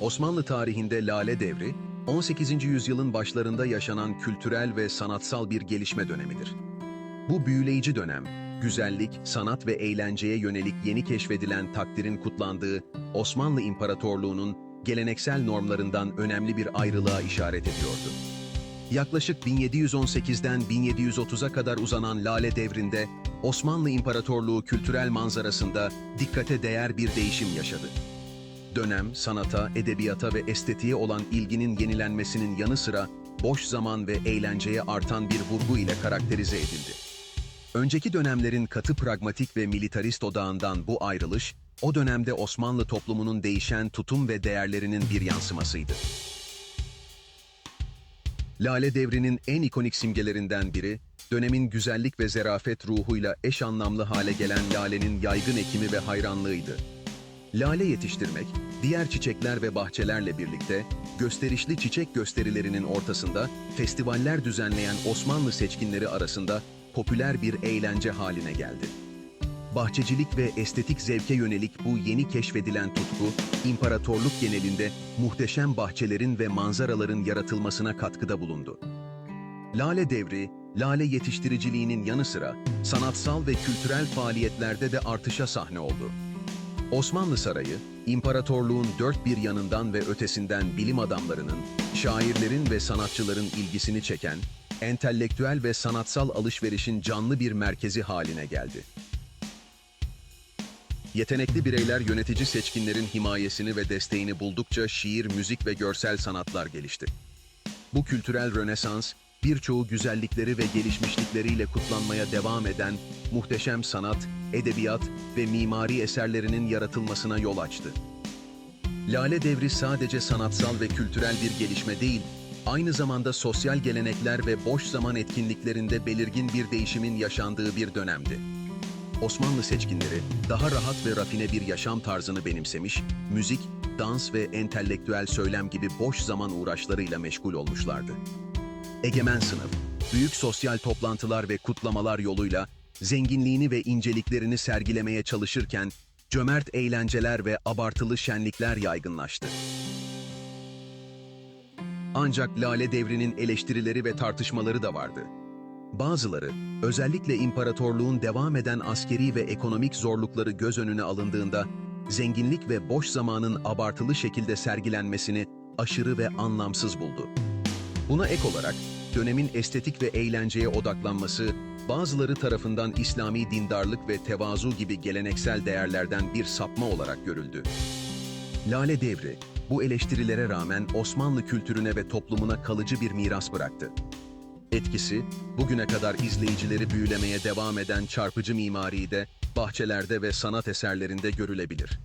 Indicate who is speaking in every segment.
Speaker 1: Osmanlı tarihinde Lale Devri, 18. yüzyılın başlarında yaşanan kültürel ve sanatsal bir gelişme dönemidir. Bu büyüleyici dönem, güzellik, sanat ve eğlenceye yönelik yeni keşfedilen takdirin kutlandığı Osmanlı İmparatorluğu'nun geleneksel normlarından önemli bir ayrılığa işaret ediyordu. Yaklaşık 1718'den 1730'a kadar uzanan Lale Devri'nde Osmanlı İmparatorluğu kültürel manzarasında dikkate değer bir değişim yaşadı. Dönem, sanata, edebiyata ve estetiğe olan ilginin yenilenmesinin yanı sıra boş zaman ve eğlenceye artan bir vurgu ile karakterize edildi. Önceki dönemlerin katı pragmatik ve militarist odağından bu ayrılış, o dönemde Osmanlı toplumunun değişen tutum ve değerlerinin bir yansımasıydı. Lale Devri'nin en ikonik simgelerinden biri, dönemin güzellik ve zerafet ruhuyla eş anlamlı hale gelen lalenin yaygın ekimi ve hayranlığıydı. Lale yetiştirmek, diğer çiçekler ve bahçelerle birlikte gösterişli çiçek gösterilerinin ortasında festivaller düzenleyen Osmanlı seçkinleri arasında popüler bir eğlence haline geldi. Bahçecilik ve estetik zevke yönelik bu yeni keşfedilen tutku, imparatorluk genelinde muhteşem bahçelerin ve manzaraların yaratılmasına katkıda bulundu. Lale devri, lale yetiştiriciliğinin yanı sıra sanatsal ve kültürel faaliyetlerde de artışa sahne oldu. Osmanlı Sarayı, imparatorluğun dört bir yanından ve ötesinden bilim adamlarının, şairlerin ve sanatçıların ilgisini çeken, entelektüel ve sanatsal alışverişin canlı bir merkezi haline geldi. Yetenekli bireyler yönetici seçkinlerin himayesini ve desteğini buldukça şiir, müzik ve görsel sanatlar gelişti. Bu kültürel rönesans, birçoğu güzellikleri ve gelişmişlikleriyle kutlanmaya devam eden muhteşem sanat, edebiyat ve mimari eserlerinin yaratılmasına yol açtı. Lale Devri sadece sanatsal ve kültürel bir gelişme değil, aynı zamanda sosyal gelenekler ve boş zaman etkinliklerinde belirgin bir değişimin yaşandığı bir dönemdi. Osmanlı seçkinleri daha rahat ve rafine bir yaşam tarzını benimsemiş, müzik, dans ve entelektüel söylem gibi boş zaman uğraşlarıyla meşgul olmuşlardı. Egemen sınıf, büyük sosyal toplantılar ve kutlamalar yoluyla zenginliğini ve inceliklerini sergilemeye çalışırken cömert eğlenceler ve abartılı şenlikler yaygınlaştı. Ancak Lale Devri'nin eleştirileri ve tartışmaları da vardı. Bazıları, özellikle imparatorluğun devam eden askeri ve ekonomik zorlukları göz önüne alındığında, zenginlik ve boş zamanın abartılı şekilde sergilenmesini aşırı ve anlamsız buldu. Buna ek olarak, dönemin estetik ve eğlenceye odaklanması, bazıları tarafından İslami dindarlık ve tevazu gibi geleneksel değerlerden bir sapma olarak görüldü. Lale Devri, bu eleştirilere rağmen Osmanlı kültürüne ve toplumuna kalıcı bir miras bıraktı. Etkisi, bugüne kadar izleyicileri büyülemeye devam eden çarpıcı mimaride, bahçelerde ve sanat eserlerinde görülebilir.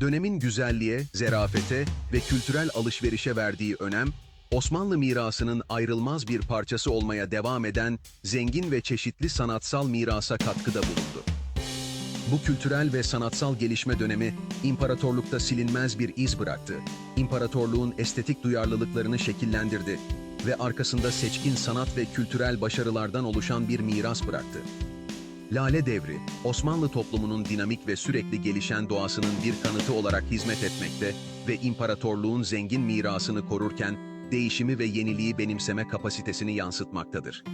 Speaker 1: Dönemin güzelliğe, zerafete ve kültürel alışverişe verdiği önem, Osmanlı mirasının ayrılmaz bir parçası olmaya devam eden zengin ve çeşitli sanatsal mirasa katkıda bulundu. Bu kültürel ve sanatsal gelişme dönemi imparatorlukta silinmez bir iz bıraktı. İmparatorluğun estetik duyarlılıklarını şekillendirdi ve arkasında seçkin sanat ve kültürel başarılardan oluşan bir miras bıraktı. Lale Devri, Osmanlı toplumunun dinamik ve sürekli gelişen doğasının bir kanıtı olarak hizmet etmekte ve imparatorluğun zengin mirasını korurken değişimi ve yeniliği benimseme kapasitesini yansıtmaktadır.